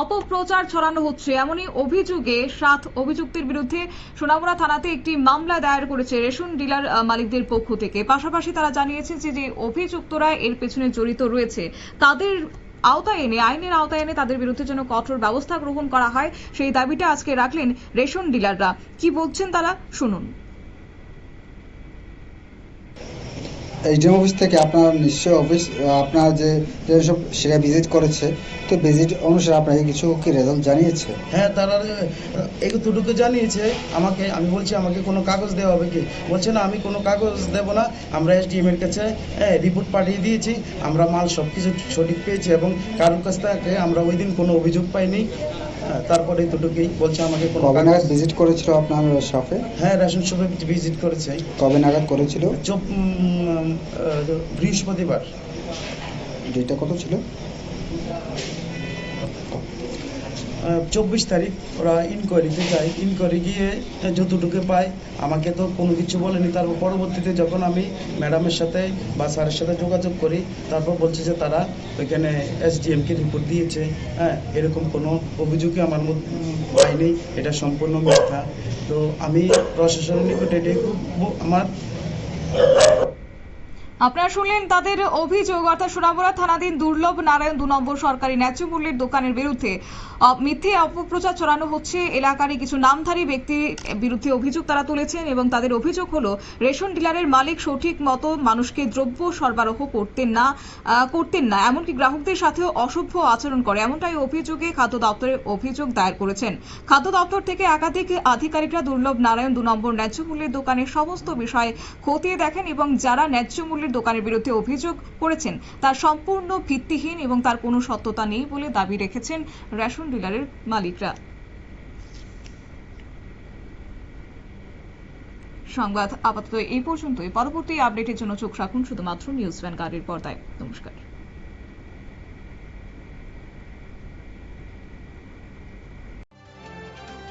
অপপ্রচার ছড়ানো হচ্ছে। এমনই অভিযোগে সাত অভিযুক্তের বিরুদ্ধে সোনামুড়া থানাতে একটি মামলা দায়ের করেছে রেশন ডিলার মালিকদের পক্ষ থেকে। পাশাপাশি তারা জানিয়েছে যে যে অভিযুক্তরা এর পেছনে জড়িত রয়েছে, তাদের আওতায় এনে, আইনের আওতায় এনে তাদের বিরুদ্ধে যেন কঠোর ব্যবস্থা গ্রহণ করা হয়, সেই দাবিটা আজকে রাখলেন রেশন ডিলাররা। কি বলছেন তারা? শুনুন। এইচডিএম অফিস থেকে আপনার নিশ্চয়ই অফিস আপনার যে যেসব সেটা ভিজিট করেছে, তো ভিজিট অনুসারে আপনাকে কিছু কি রেজাল্ট জানিয়েছে? হ্যাঁ তারা এতটুকু জানিয়েছে আমাকে, আমি বলছি আমাকে কোনো কাগজ দেওয়া হবে কি? বলছে না, আমি কোনো কাগজ দেবো না, আমরা এসডিএম এর কাছে রিপোর্ট পাঠিয়ে দিয়েছি, আমরা মাল সব কিছু সঠিক পেয়েছি এবং কারোর কাছ থেকে আমরা ওই দিন কোনো অভিযোগ পাইনি। হ্যাঁ, তারপরে দুটোকেই বলছে আমাকে কোনো কবে নাগাদ ভিজিট করেছিল আপনার শপে হ্যাঁ রেশন শপে ভিজিট করেছে। কবে নাগাদ করেছিল? চোপ বৃহস্পতিবার। ডেটটা কত ছিল? চব্বিশ তারিখ ওরা ইনকোয়ারিতে যায়। ইনকোয়ারি গিয়ে যতটুকু পায়, আমাকে তো কোনো কিছু বলেনি। তারপর পরবর্তীতে যখন আমি ম্যাডামের সাথে বা স্যারের সাথে যোগাযোগ করি, তারপর বলছে যে তারা ওইখানে এসডিএমকে রিপোর্ট দিয়েছে। হ্যাঁ এরকম কোনো অভিযোগই আমার পাইনি এটা সম্পূর্ণ মিথ্যা। তো আমি প্রশাসনের নিকট এটাই খুব আমার আপনারা শুনলেন তাদের অভিযোগ, অর্থাৎ সোনামুড়া থানাধীন দুর্লভ নারায়ণ দু নম্বর সরকারি ন্যায্য মূল্যের দোকানের বিরুদ্ধে মিথ্যে অপপ্রচার ছড়ানো হচ্ছে এলাকারই কিছু নামধারী ব্যক্তির বিরুদ্ধে অভিযোগ তারা তুলেছেন এবং তাদের অভিযোগ হলো, রেশন ডিলারের মালিক সঠিক মতো মানুষকে দ্রব্য সরবরাহ করতেন না করতেন না। এমনকি গ্রাহকদের সাথেও অসভ্য আচরণ করে। এমনটাই অভিযোগে খাদ্য দপ্তরের অভিযোগ দায়ের করেছেন। খাদ্য দপ্তর থেকে একাধিক আধিকারিকরা দুর্লভ নারায়ণ দু নম্বর ন্যায্য মূল্যের দোকানের সমস্ত বিষয় খতিয়ে দেখেন এবং যারা ন্যায্য মূল্যের দোকানের বিরুদ্ধে অভিযোগ করেছেন। তার সম্পূর্ণ ভিত্তিহীন এবং তার কোনো সত্যতা নেই বলে দাবি রেখেছেন রেশন ডিলারের মালিকরা। সংবাদ আপাতত এই পর্যন্তই। পরবর্তী আপডেটের জন্য চোখ রাখুন শুধুমাত্র নিউজ ভ্যানগার্ডের পর্দায়। নমস্কার।